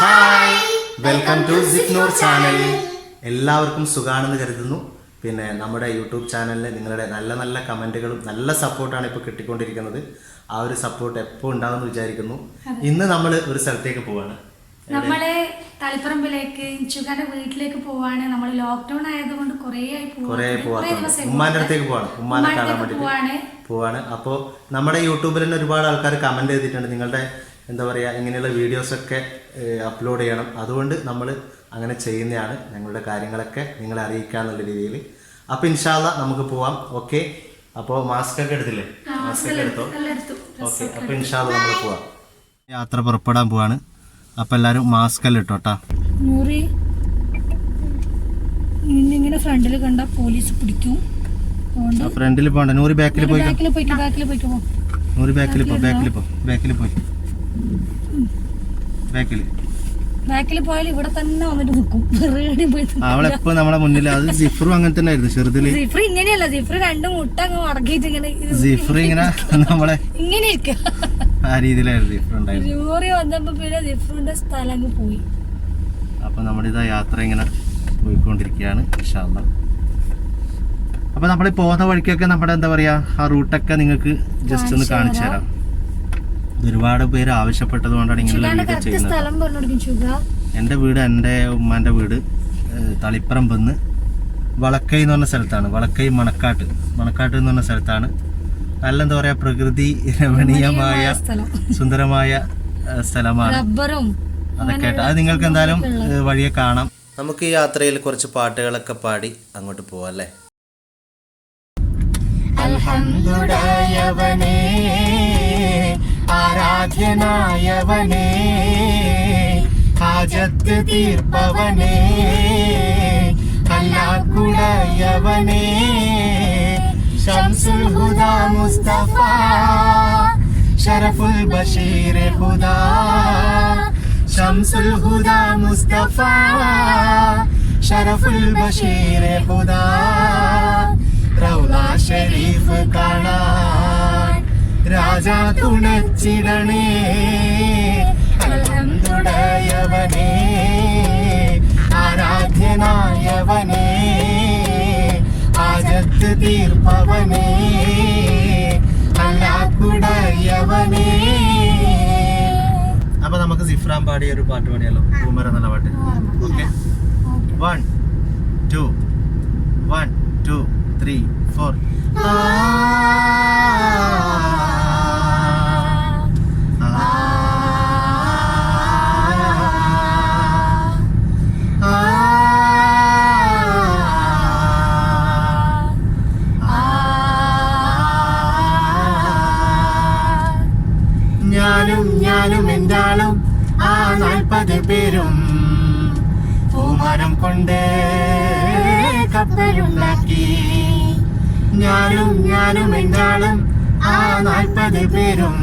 Hi welcome to Signor channel എല്ലാവർക്കും സുഖാണെന്ന് കരുതുന്നു. പിന്നെ നമ്മുടെ യൂട്യൂബ് ചാനലിൽ നിങ്ങളുടെ നല്ല നല്ല കമന്റുകളും നല്ല സപ്പോർട്ടാണ് ഇപ്പോൾ കിട്ടിക്കൊണ്ടിരിക്കുന്നത്. ആ ഒരു സപ്പോർട്ട് എപ്പോൾ ഉണ്ടാകുമെന്ന് വിചാരിക്കുന്നു. ഇന്ന് നമ്മൾ ഒരു സ്ഥലത്തേക്ക് പോവാണ്. നമ്മൾ തളിപ്പറമ്പിലേക്ക് ഇൻഷുഖാന്റെ വീട്ടിലേക്ക് പോവാണ്. നമ്മൾ ലോക്ക്ഡൌൺ ആയതുകൊണ്ട് കുറേ ആയി പോവാണ്. ഉമ്മാന്റെ അടുത്തേക്ക് പോവാണ്. ഉമ്മാനെ കാണാൻ വേണ്ടി പോവാണ്. പോവാണ്. അപ്പോൾ നമ്മുടെ യൂട്യൂബിൽ തന്നെ ഒരുപാട് ആൾക്കാർ കമന്റ് ചെയ്തിട്ടുണ്ട്. നിങ്ങളുടെ എന്താ പറയുക ഇങ്ങനെയുള്ള വീഡിയോസൊക്കെ അപ്ലോഡ് ചെയ്യണം. അതുകൊണ്ട് നമ്മൾ അങ്ങനെ ചെയ്യുന്നതാണ് ഞങ്ങളുടെ കാര്യങ്ങളൊക്കെ നിങ്ങളെ അറിയിക്കുക എന്നുള്ള രീതിയിൽ അപ്പോൾ ഇൻഷാല്ല നമുക്ക് പോവാം. ഓക്കെ? അപ്പോൾ മാസ്ക് ഒക്കെ എടുത്തില്ലേ മാസ്ക് ഒക്കെ എടുത്തോ? ഓക്കെ അപ്പോൾ ഇൻഷാല്ല നമ്മൾ പോവാം. യാത്ര പുറപ്പെടാൻ പോവാണ്. അപ്പോൾ എല്ലാവരും മാസ്ക് എല്ലാം ഇട്ടോട്ടാ നൂറി. ഇന്നിങ്ങനെ ഫ്രണ്ടിൽ കണ്ട പോലീസ് പിടിക്കും. ഫ്രണ്ടിൽ പോകണ്ട നൂറ് ബാക്കിൽ പോയി ബാക്കിൽ പോയി ബാക്കിൽ പോയിക്കോ പോ. നൂറ് ബാക്കിൽ പോ ബാക്കിൽ പോ. ബാക്കിൽ പോയി. ബാക്കിൽ ബാക്കിൽ പോയാൽ ഇവിടെ തന്നെ വന്നിട്ട് നിൽക്കും വെറുതെ പോയി. അവളെപ്പോ നമ്മളെ മുന്നിൽ അത് ജിഫറും അങ്ങനെ തന്നെ ആയിരുന്നു ചെറുതിൽ ഇങ്ങനെയല്ല. ജിഫർ രണ്ട് മുട്ട അങ്ങ് മടക്കിയിട്ട് ഇങ്ങനെ ഇത് ഇങ്ങനെ നമ്മളെ ഇങ്ങനെ ആ രീതിയിലായിരുന്നു സിഫർ ഉണ്ടായിരുന്നു ലോറി വന്നപ്പോ പിന്നെ സിഫറിന്റെ സ്ഥലം അങ്ങ് പോയി. അപ്പൊ നമ്മുടെ ഇതാ യാത്ര ഇങ്ങനെ പോയിക്കൊണ്ടിരിക്കുകയാണ് അപ്പൊ നമ്മൾ പോകുന്ന വഴിക്കൊക്കെ നമ്മുടെ എന്താ പറയാ ആ റൂട്ടൊക്കെ നിങ്ങൾക്ക് ജസ്റ്റ് ഒന്ന് കാണിച്ചു തരാം. ഒരുപാട് പേര് ആവശ്യപ്പെട്ടത് കൊണ്ടാണ് ഇങ്ങനെയുള്ള ചെയ്യുന്നത്. എന്റെ വീട് എന്റെ ഉമ്മാന്റെ വീട് തളിപ്പറമ്പെന്ന് വളക്കൈ എന്ന് പറഞ്ഞ സ്ഥലത്താണ്. വളക്കൈ മണക്കാട്ട്. മണക്കാട്ട് എന്ന് പറഞ്ഞ സ്ഥലത്താണ്. നല്ല എന്താ പറയാ പ്രകൃതി രമണീയമായ സ്ഥലം. സുന്ദരമായ സ്ഥലമാണ്. റബ്ബറും അതൊക്കെ അത് നിങ്ങൾക്ക് എന്തായാലും വഴിയെ കാണാം. നമുക്ക് ഈ യാത്രയിൽ കുറച്ച് പാട്ടുകളൊക്കെ പാടി അങ്ങോട്ട് പോവാം അല്ലേ? അൽഹംദുലില്ലാഹവനേ ആരാധ്യനായവനേ ഹാജത്ത് തീർപ്പവനേ കല്ലാക്കുടയവനേ ഹുദാ മുസ്തഫ ഷറഫുൽ ബഷീർ ഹുദാ ശംസുൽ ഹുദാ മുസ്തഫ ഷറഫുൽ ബഷീർ ഹുദാ റൗള ഷരീഫ് കാണാൻ രാജാ തുണച്ചിടണേ അൽഹംദുടയവനേ ആരാധ്യനായവനേ ആജത്ത് തീർപ്പവനേ അല്ലാക്കുടയവനേ അപ്പൊ നമുക്ക് സിഫ്രാൻ പാടിയ ഒരു പാട്ട് പാടിയാലോ പൂമര എന്നുള്ള പാട്ട്. Okay. One two one two three four ഞാനും പൂമരം കൊണ്ട് കപ്പലുണ്ടാക്കി ഞാനും ഞാനും എന്താളും ആ നാൽപ്പത് പേരും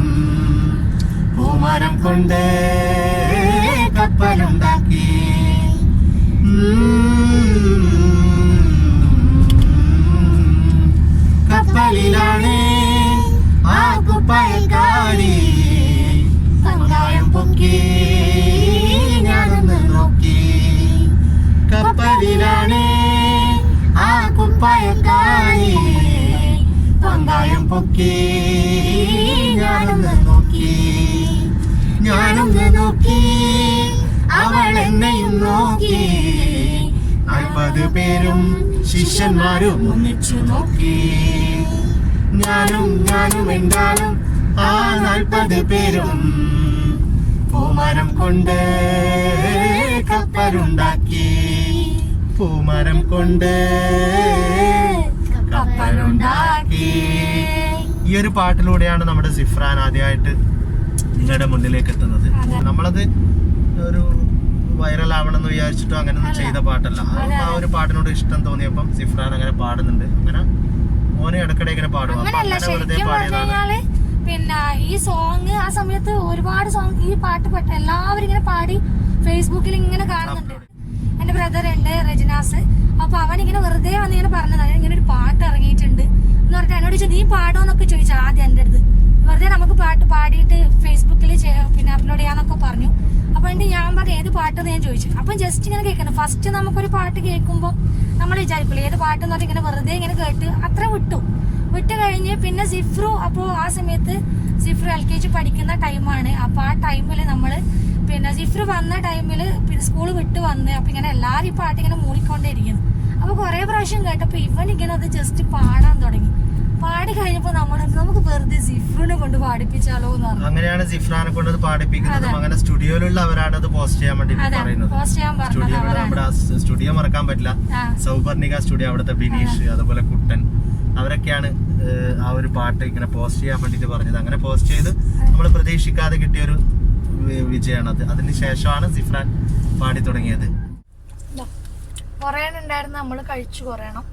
പൂമരം കൊണ്ട് കപ്പലുണ്ടാക്കി. കപ്പലിലാണ് ആ കുപ്പായക്കാരി പൊക്കി ഞാനൊന്ന് നോക്കി ഞാനൊന്ന് നോക്കി അവൾ എന്നെയും നോക്കി. നാൽപ്പത് പേരും ശിഷ്യന്മാരും ഒന്നിച്ചു നോക്കി. ഞാനും ഞാനും എന്താലും ആ നാൽപ്പത് പേരും പൂമരം കൊണ്ട് കപ്പലുണ്ടാക്കി. പൂമരം കൊണ്ട് കപ്പലുണ്ടാക്കി. ഈ ഒരു പാട്ടിലൂടെയാണ് നമ്മുടെ സിഫ്രാൻ ആദ്യമായിട്ട് നിങ്ങളുടെ മുന്നിലേക്ക് എത്തുന്നത്. നമ്മളത് ഒരു വൈറൽ ആവണം എന്ന് വിചാരിച്ചിട്ടോ അങ്ങനെ ഒന്നും ചെയ്ത പാട്ടല്ല. അത് ആ ഒരു പാട്ടിനോട് ഇഷ്ടം തോന്നിയപ്പം സിഫ്രാൻ അങ്ങനെ പാടുന്നുണ്ട്. അങ്ങനെ ഓനെ ഇടക്കിടെ ഇങ്ങനെ പാടും. വെറുതെ പാടിയതാണ്. പിന്നെ ഈ സോങ് ആ സമയത്ത് ഒരുപാട് സോങ് ഈ പാട്ട് പെട്ട എല്ലാവരും ഇങ്ങനെ പാടി ഫേസ്ബുക്കിൽ ഇങ്ങനെ കാണുന്നുണ്ട്. എന്റെ ബ്രദർ ഉണ്ട് റെജിനാസ് അപ്പൊ അവൻ ഇങ്ങനെ വെറുതെ വന്ന് ഇങ്ങനെ പറഞ്ഞതാണ്. ഇങ്ങനെ ഒരു പാട്ട് ഇറങ്ങിയിട്ടുണ്ട്. എന്ന് പറഞ്ഞിട്ട് എന്നോട് ചോദിച്ചു നീ പാടോന്നൊക്കെ ചോദിച്ചു ആദ്യം എന്റെ അടുത്ത്. വെറുതെ നമുക്ക് പാട്ട് പാടിയിട്ട് ഫേസ്ബുക്കിൽ പിന്നെ അപ്ലോഡ് ചെയ്യാന്നൊക്കെ പറഞ്ഞു. അപ്പൊ എന്റെ ഞാൻ പറഞ്ഞു ഏത് പാട്ടെന്ന്? ഞാൻ ചോദിച്ചു. അപ്പം ജസ്റ്റ് ഇങ്ങനെ കേൾക്കണം. ഫസ്റ്റ് നമുക്കൊരു പാട്ട് കേൾക്കുമ്പോൾ നമ്മൾ വിചാരിക്കില്ല ഏത് പാട്ടെന്ന് പറഞ്ഞാൽ ഇങ്ങനെ വെറുതെ ഇങ്ങനെ കേട്ട് അത്ര വിട്ടു. വിട്ട് കഴിഞ്ഞ് പിന്നെ സിഫ്രു അപ്പോൾ ആ സമയത്ത് സിഫ്രു എൽ കെ ജി പഠിക്കുന്ന ടൈമാണ് അപ്പോൾ ആ ടൈമിൽ നമ്മൾ പിന്നെ സിഫ്രു വന്ന ടൈമിൽ പിന്നെ സ്കൂൾ വിട്ട് വന്ന് അപ്പം ഇങ്ങനെ എല്ലാവരും ഈ പാട്ട് ഇങ്ങനെ മൂളിക്കൊണ്ടേയിരിക്കുന്നു അപ്പോൾ കുറേ പ്രാവശ്യം കേട്ടപ്പോൾ ഇവൻ ഇങ്ങനെ അത് ജസ്റ്റ് പാടാൻ തുടങ്ങി. പാടി കഴിഞ്ഞപ്പോൾ നമ്മൾ നമുക്ക് വെറുതെ സിഫ്രിനെ കൊണ്ട് പാടിപ്പിച്ചാലോ എന്ന് അങ്ങനെയാണ് സിഫ്രാനെ കൊണ്ട് പാടിപ്പിക്കുന്നത് അങ്ങനെ സ്റ്റുഡിയോയിലുള്ള സ്റ്റുഡിയോയിലുള്ളവരാണ് അത് പോസ്റ്റ് ചെയ്യാൻ വേണ്ടി പറയുന്നത്. നമ്മുടെ സ്റ്റുഡിയോ മറക്കാൻ പറ്റില്ല. സൗപർണിക സ്റ്റുഡിയോ അവിടുത്തെ ബിനീഷ് അതുപോലെ കുട്ടൻ അവരൊക്കെയാണ് ആ ഒരു പാട്ട് ഇങ്ങനെ പോസ്റ്റ് ചെയ്യാൻ വേണ്ടിട്ട് പറഞ്ഞത്. അങ്ങനെ പോസ്റ്റ് ചെയ്ത് നമ്മൾ പ്രതീക്ഷിക്കാതെ കിട്ടിയ ഒരു വിജയമാണ് അത്. അതിന് ശേഷമാണ് സിഫ്രാൻ പാടി തുടങ്ങിയത്. കൊറേ ഉണ്ടായിരുന്നു നമ്മൾ കഴിച്ചു കൊറേണം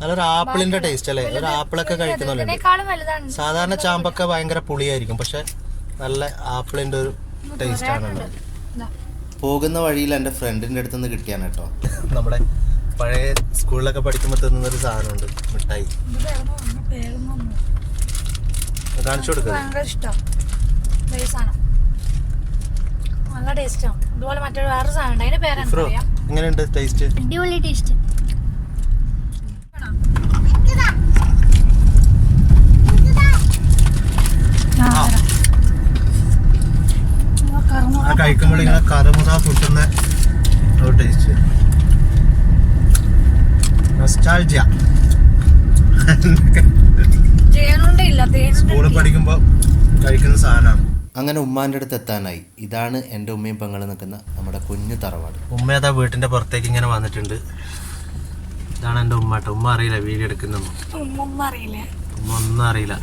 നല്ലൊരു ആപ്പിളിന്റെ ടേസ്റ്റ് അല്ലേ? ഒരു ആപ്പിളൊക്കെ കഴിക്കുന്ന സാധാരണ ചാമ്പൊക്കെ ഭയങ്കര പുളിയായിരിക്കും പക്ഷെ നല്ല ആപ്പിളിന്റെ ഒരു ടേസ്റ്റ് ആണ്. പോകുന്ന വഴിയിൽ എന്റെ ഫ്രണ്ടിന്റെ അടുത്ത് നിന്ന് കിട്ടിയാണ് കേട്ടോ. നമ്മുടെ പഴയ സ്കൂളിലൊക്കെ പഠിക്കുമ്പോൾ തിന്നുന്ന ഒരു സാധനമുണ്ട് മിഠായി. കാണിച്ചു കൊടുക്കാം. കൊടുക്കുക ഭയങ്കര ഇഷ്ടം ഈ സാധനം നല്ല ടേസ്റ്റാണ് ഇതുപോലെ മറ്റൊരു വേറെ സാധനം അതിന്റെ പേരെന്താ എങ്ങനെയുണ്ട് ടേസ്റ്റ് അടിപൊളി ടേസ്റ്റ് കഴിക്കുമ്പോൾ ഇങ്ങനെ കറുമുറ കിട്ടുന്ന ഒരു ടേസ്റ്റ് നൊസ്റ്റാൾജിയ സ്കൂളിൽ പഠിക്കുമ്പോൾ കഴിക്കുന്ന സാധനമാണ്. അങ്ങനെ ഉമ്മാന്റെ അടുത്ത് എത്താനായി. ഇതാണ് എന്റെ ഉമ്മയും പെങ്ങളും നിൽക്കുന്ന നമ്മുടെ കുഞ്ഞു തറവാട്. ഉമ്മ അതാ വീട്ടിന്റെ പുറത്തേക്ക് ഇങ്ങനെ വന്നിട്ടുണ്ട്. ഇതാണ് എന്റെ ഉമ്മട്ടോ ഉമ്മ അറിയില്ല വീഡിയോ എടുക്കുന്ന ഉമ്മ ഒന്നും അറിയില്ല.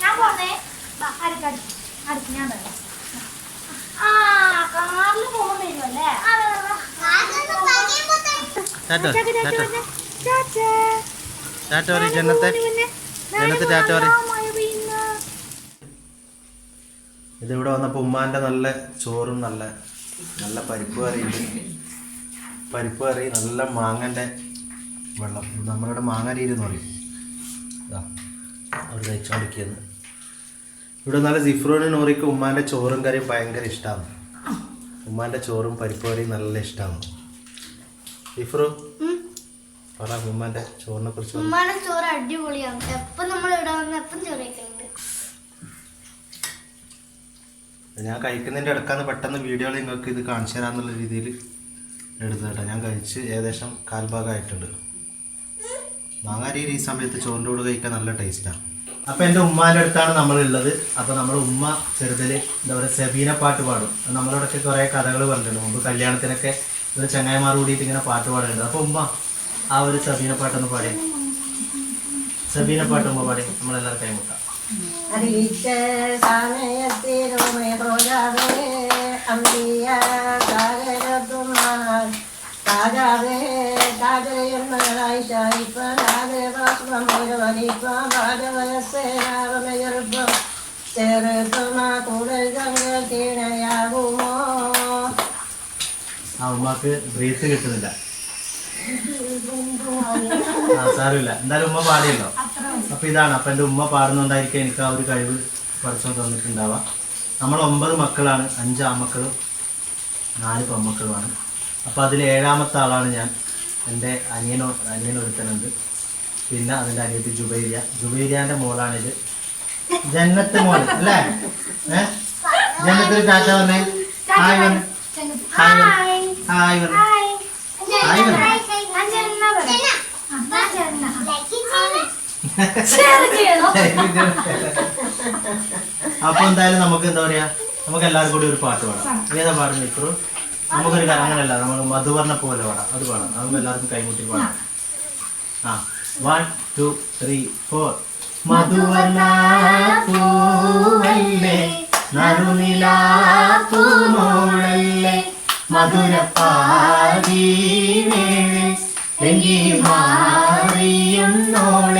ഞാൻ പോന്നേ. അടുത്ത് ഞാൻ ആ കാറിൽ ടാറ്റ പറയും ടാറ്റ പറയും. ഇതിവിടെ വന്നപ്പോൾ ഉമ്മാന്റെ നല്ല ചോറും നല്ല നല്ല പരിപ്പ് കറിയുണ്ട്. പരിപ്പ് കറി നല്ല മാങ്ങന്റെ വെള്ളം. നമ്മളിവിടെ മാങ്ങ രീതി എന്ന് പറയും. ഇതാ. അവർ കഴിച്ചുകൊണ്ടിരിക്കുന്നത് ഇവിടെ നല്ല സിഫ്രോന് നോറിക്ക് ഉമ്മാന്റെ ചോറും കറിയും ഭയങ്കര ഇഷ്ടമാണ് ഉമ്മാന്റെ ചോറും പരിപ്പ് കറിയും നല്ല ഇഷ്ടമാണ് സിഫ്രോ പറ ഉമ്മാന്റെ ചോറിനെ കുറിച്ച് ഉമ്മാന്റെ ചോറ് അടിപൊളിയാണ്. എപ്പം നമ്മൾ ഇവിടെ വന്ന് എപ്പം ചോറ് ഞാൻ കഴിക്കുന്നതിന്റെ ഇടക്കാന്ന് പെട്ടെന്ന് വീഡിയോകൾ നിങ്ങൾക്ക് ഇത് കാണിച്ചു തരാമെന്നുള്ള രീതിയിൽ എടുത്തു കേട്ടോ. ഞാൻ കഴിച്ച് ഏകദേശം കാൽഭാഗമായിട്ടുണ്ട് മാങ്ങാരിയിൽ ഈ സമയത്ത് ചോറിന്റെ കൂടെ കഴിക്കാൻ നല്ല ടേസ്റ്റാണ് അപ്പോൾ എന്റെ ഉമ്മാന്റെ അടുത്താണ് നമ്മളുള്ളത്. അപ്പോൾ നമ്മുടെ ഉമ്മ ചെറുതിൽ എന്താ പറയുക സെബീന പാട്ട് പാടും. നമ്മളോടൊക്കെ കുറേ കഥകൾ പറഞ്ഞിട്ടുണ്ട്. മുമ്പ് കല്യാണത്തിനൊക്കെ ഒരു ചങ്ങായിമാർ കൂടിയിട്ട് ഇങ്ങനെ പാട്ട് പാടുന്നുണ്ട്. അപ്പോൾ ഉമ്മ ആ ഒരു സബീന പാട്ടൊന്ന് പാടേ. സബീന പാട്ട് ഉമ്മ പാടി. നമ്മളെല്ലാവരും കൈമുട്ടാം അറിയിച്ച കാജാവേ ഭാഗവയസ്സേനാവമയർപ്പം ചെറുപ്പമാ കൂടുതൽ സംഘത്തിനയാകുമോ ആ ഉമ്മക്ക് ബ്രീത്ത് കിട്ടുന്നില്ല. ആ സാരമില്ല. എന്തായാലും ഉമ്മ പാടിയല്ലോ. അപ്പൊ ഇതാണ്. അപ്പൊ എന്റെ ഉമ്മ പാടുന്നുണ്ടായിരിക്കും എനിക്ക് ആ ഒരു കഴിവ് പഠിച്ചു തന്നിട്ടുണ്ടാവാം നമ്മൾ ഒമ്പത് മക്കളാണ്. അഞ്ച് ആമക്കളും നാല് പെമ്മക്കളുമാണ് അപ്പൊ അതിൽ ഏഴാമത്തെ ആളാണ് ഞാൻ. എന്റെ അനിയനോ അനിയൻ ഒരുത്തനുണ്ട്. പിന്നെ അതിന്റെ അനിയത്തി ജുബൈരിയ. ജുബൈരിയാന്റെ മോളാണിത്. ജന്നത്ത് മോൾ അല്ലേ? ഏഹ് ജന്നത്തിൽ ടാറ്റ വന്നേ. ഹായ് ഹായ് ഹായ് അപ്പൊ എന്തായാലും നമുക്ക് എന്താ പറയാ? നമുക്ക് എല്ലാവർക്കും കൂടി ഒരു പാട്ട് പാടാം. ഏതാ പാടുന്നത് ഇപ്പോ നമുക്കൊരു അങ്ങനെയല്ല നമ്മൾ മധുവർണ പോലെ പാടാം. അത് പാടാം. നമുക്ക് എല്ലാവർക്കും കൈമുട്ടി പാടാം. ആ വൺ ടു ത്രീ ഫോർ മധുവർണ പൂവല്ലേ നറുനിലാപ്പൂമോളല്ലേ മധുരപ്പാതീനേഴ് തെങ്കി മാറിയും നോളെ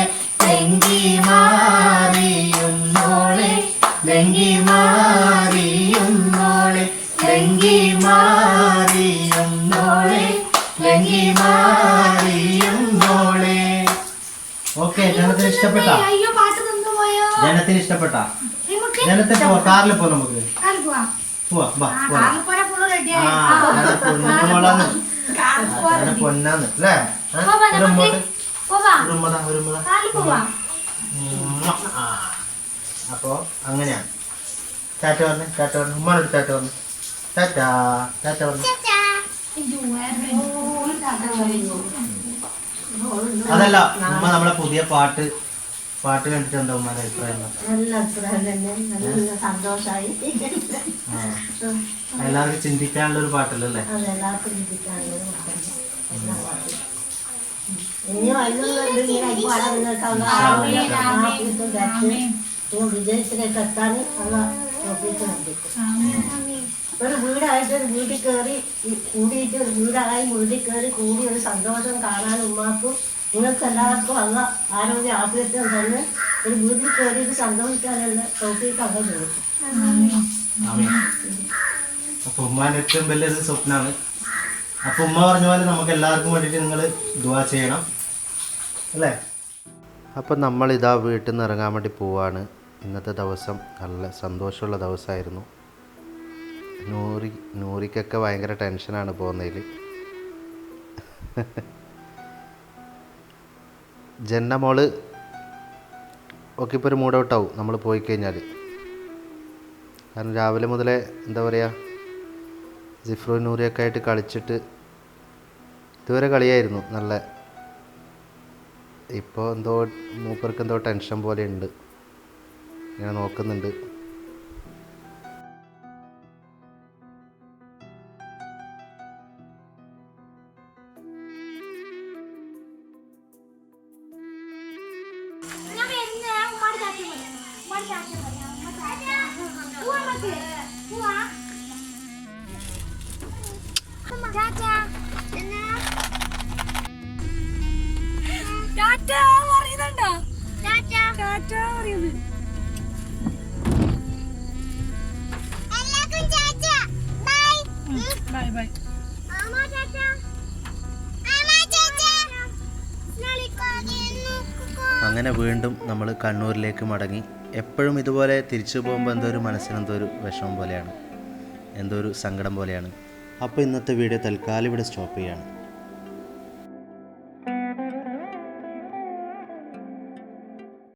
മാറിയും നോളെ തെങ്കി മാറിയും നോളെ ഓക്കെ ജനത്തിന് ഇഷ്ടപ്പെട്ട ജനത്തിന് ഇഷ്ടപ്പെട്ട? നമുക്ക് ജനത്തിൽ കാറിൽ പോ നമുക്ക്. പോവാം. വാ പോവാം. പൊന്നാന്ന് അല്ലേ? അപ്പോ അങ്ങനെയാണ്. ടാറ്റ പറഞ്ഞു ഉമ്മാനോട് ടാറ്റ പറഞ്ഞു ടാറ്റ പറഞ്ഞു അതല്ല ഉമ്മ നമ്മളെ പുതിയ പാട്ട് പാട്ട് കണ്ടിട്ട് എന്താ ഉമ്മയുടെ അഭിപ്രായം? നല്ല അഭിപ്രായം തന്നെ നല്ല സന്തോഷമായി ആ. എല്ലാവർക്കും ചിന്തിക്കാനുള്ള ഒരു പാട്ടല്ലേ എല്ലാവർക്കും ചിന്തിക്കാനുള്ള ഒരു പാട്ടാണ്. എല്ലാ പാട്ടും. ഇനി വരുന്നുണ്ട് ഇങ്ങനെ പാടാൻ നിങ്ങൾക്ക് ഉള്ള ആരോഗ്യം, ആഫിയത്തും തരട്ടെ. നിങ്ങൾ വിജയത്തിലേക്ക് എത്താൻ ഒരു വീടായിട്ട് ഒരു വീട്ടിൽ കയറി കൂടിയിട്ട് ഒരു വീടായി വീട്ടിൽ കയറി കൂടി ഒരു സന്തോഷം കാണാൻ ഉമ്മാക്കും നിങ്ങൾക്ക് എല്ലാവർക്കും ഉള്ള ആരോഗ്യ ആഫിയത്വം തന്നെ ഒരു വീട്ടിൽ കയറിയിട്ട് സന്തോഷിക്കാനുള്ള ടോപ്പിക്ക് അവർ അപ്പൊ ഉമ്മാന്റെ ഏറ്റവും വലിയൊരു സ്വപ്നമാണ് അപ്പൊ ഉമ്മ പറഞ്ഞ പോലെ നമുക്ക് എല്ലാവർക്കും വേണ്ടിയിട്ട് നിങ്ങൾ ദുവാ ചെയ്യണം. അല്ലേ? അപ്പം നമ്മൾ ഇതാ വീട്ടിൽ നിന്ന് ഇറങ്ങാൻ വേണ്ടി പോവാണ്. ഇന്നത്തെ ദിവസം നല്ല സന്തോഷമുള്ള ദിവസമായിരുന്നു. നൂറി നൂറിക്കൊക്കെ ഭയങ്കര ടെൻഷനാണ് പോകുന്നതിൽ ജന്ന മോൾ ഒക്കെ ഇപ്പോൾ ഒരു മൂഡ് ഔട്ടാവും നമ്മൾ പോയി കഴിഞ്ഞാൽ കാരണം രാവിലെ മുതലേ എന്താ പറയുക ജിഫ്രു നൂറിയൊക്കെ ആയിട്ട് കളിച്ചിട്ട് ഇതുവരെ കളിയായിരുന്നു നല്ല. ഇപ്പോൾ എന്തോ മൂപ്പർക്ക് എന്തോ ടെൻഷൻ പോലെ ഉണ്ട്. ഇങ്ങനെ നോക്കുന്നുണ്ട്. ബൈ ബൈ അങ്ങനെ വീണ്ടും നമ്മൾ കണ്ണൂരിലേക്ക് മടങ്ങി. എപ്പോഴും ഇതുപോലെ തിരിച്ചു പോകുമ്പോൾ എന്തോ ഒരു മനസ്സിന് എന്തോ ഒരു വിഷമം പോലെയാണ്. എന്തോ ഒരു സങ്കടം പോലെയാണ്. അപ്പോൾ ഇന്നത്തെ വീഡിയോ തൽക്കാലം ഇവിടെ സ്റ്റോപ്പ് ചെയ്യാണ്.